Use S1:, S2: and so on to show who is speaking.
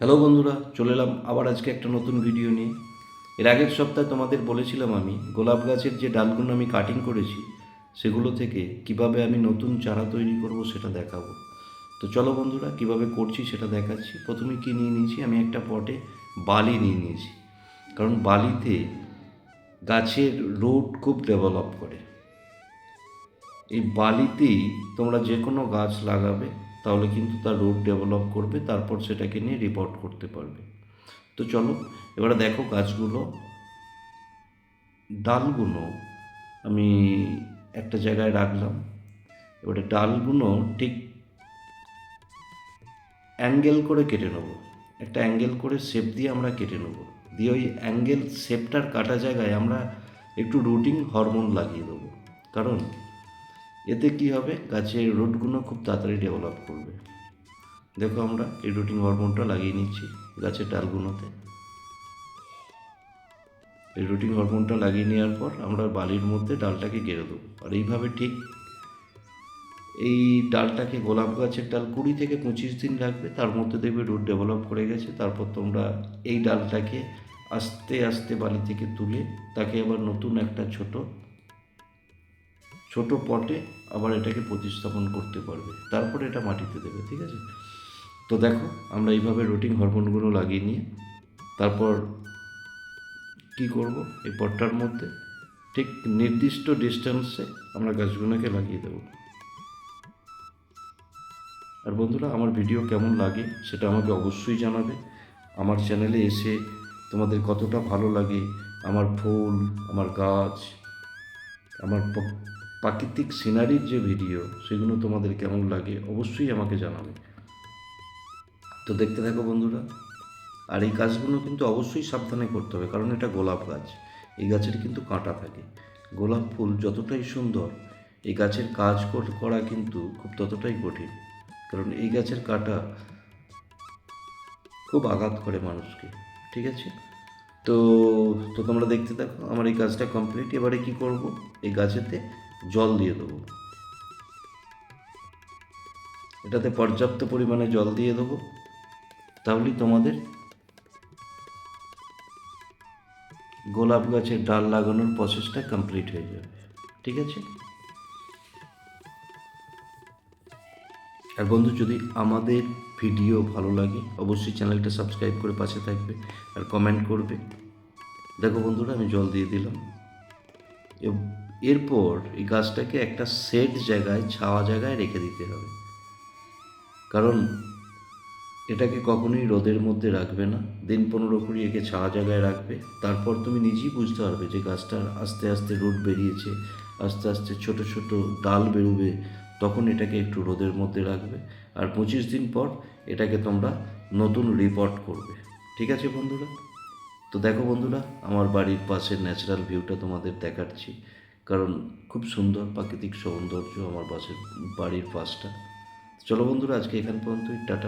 S1: Hello বন্ধুরা, চলে এলাম আবার আজকে একটা নতুন ভিডিও নিয়ে। এর আগের সপ্তাহে তোমাদের বলেছিলাম আমি, গোলাপ গাছের যে ডালগুলো আমি কাটিং করেছি, সেগুলো থেকে কীভাবে আমি নতুন চারা তৈরি করব সেটা দেখাবো। তো চলো বন্ধুরা, কীভাবে করছি সেটা দেখাচ্ছি। প্রথমে কি নিয়ে নিয়েছি, আমি একটা পটে বালি নিয়ে নিয়েছি। কারণ বালিতে গাছের রোড খুব ডেভেলপ করে। এই বালিতেই তোমরা যে কোনো গাছ লাগাবে তাহলে কিন্তু তার রুট ডেভেলপ করবে, তারপর সেটাকে নিয়ে রিপোর্ট করতে পারবে। তো চলো, এবারে দেখো গাছগুলো ডালগুলো আমি একটা জায়গায় রাখলাম। এবারে ডালগুলো ঠিক অ্যাঙ্গেল করে কেটে নেব। একটা অ্যাঙ্গেল করে শেপ দিয়ে আমরা কেটে নেব। দিয়ে ওই অ্যাঙ্গেল শেপটার কাটা জায়গায় আমরা একটু রুটিং হরমোন লাগিয়ে দেবো। কারণ এতে কি হবে? গাছের রুটগুলো খুব তাড়াতাড়ি ডেভেলপ করবে। দেখো আমরা এই রুটিং হরমোনটা লাগিয়ে নিচ্ছি গাছের ডালগুলোতে। এই রুটিং হরমোনটা লাগিয়ে নেওয়ার পর আমরা বালির মধ্যে ডালটাকে গেড়ে দেবো। আর এইভাবে ঠিক এই ডালটাকে গোলাপ গাছের ডাল কুড়ি থেকে পঁচিশ দিন লাগবে, তার মধ্যে দেখবে রুট ডেভেলপ করে গেছে। তারপর তোমরা এই ডালটাকে আস্তে আস্তে বালি থেকে তুলে তাকে আবার নতুন একটা ছোট ছোট পটে আবার এটাকে প্রতিস্থাপন করতে পারবে। তারপরে এটা মাটিতে দেবে, ঠিক আছে? তো দেখো, আমরা এইভাবে রুটিং হরমোনগুলো লাগিয়ে নিয়ে তারপর কি করব? এই পটটার মধ্যে ঠিক নির্দিষ্ট ডিস্টেন্সে আমরা গাছগুলোকে লাগিয়ে দেবো। আর বন্ধুরা, আমার ভিডিও কেমন লাগে সেটা আমাকে অবশ্যই জানাবে। আমার চ্যানেলে এসে তোমাদের কতটা ভালো লাগে, আমার ফুল, আমার গাছ, আমার প্রাকৃতিক সিনারির যে ভিডিও সেগুলো তোমাদের কেমন লাগে অবশ্যই আমাকে জানাবে। তো দেখতে থাকো বন্ধুরা, আর এই গাছগুলো কিন্তু অবশ্যই সাবধানে করতে হবে, কারণ এটা গোলাপ গাছ, এই গাছের কিন্তু কাঁটা থাকে। গোলাপ ফুল যতটাই সুন্দর, এই গাছের কাজ কর- কিন্তু খুব ততটাই কঠিন, কারণ এই গাছের কাঁটা খুব আঘাত করে মানুষকে, ঠিক আছে? তো তো তোমরা দেখতে থাকো, আমার এই কাজটা কমপ্লিট এবারে কি করব? এই গাছেতে জল দিয়ে দেবো। এটাতে পর্যাপ্ত পরিমাণে জল দিয়ে দেবো। তাহলেই তোমাদের গোলাপ গাছের ডাল লাগানোর প্রসেসটা কমপ্লিট হয়ে যাবে। ঠিক আছে? আর বন্ধু, যদি আমাদের ভিডিও ভালো লাগে, অবশ্যই চ্যানেলটা সাবস্ক্রাইব করে পাশে থাকবে আর কমেন্ট করবে। দেখো বন্ধুরা, আমি জল দিয়ে দিলাম। এব- এরপর এই গাছটাকে একটা সেট জায়গায়, ছাওয়া জায়গায় রেখে দিতে হবে। কারণ এটাকে কখনোই রোদের মধ্যে রাখবে না। দিন পনেরো কুড়ি একে ছাওয়া জায়গায় রাখবে। তারপর তুমি নিজেই বুঝতে পারবে যে গাছটার আস্তে আস্তে রুট বেরিয়েছে, আস্তে আস্তে ছোট ছোট ডাল বেরোবে, তখন এটাকে একটু রোদের মধ্যে রাখবে। আর পঁচিশ দিন পর এটাকে তোমরা নতুন রিপোর্ট করবে। ঠিক আছে বন্ধুরা? তো দেখো বন্ধুরা, আমার বাড়ির পাশের ন্যাচারাল ভিউটা তোমাদের দেখাচ্ছি। কারণ খুব সুন্দর প্রাকৃতিক সৌন্দর্য আমার বাসের বাড়ির পাশটা। চলো বন্ধুরা, আজকে এখান পর্যন্তই। টাটা।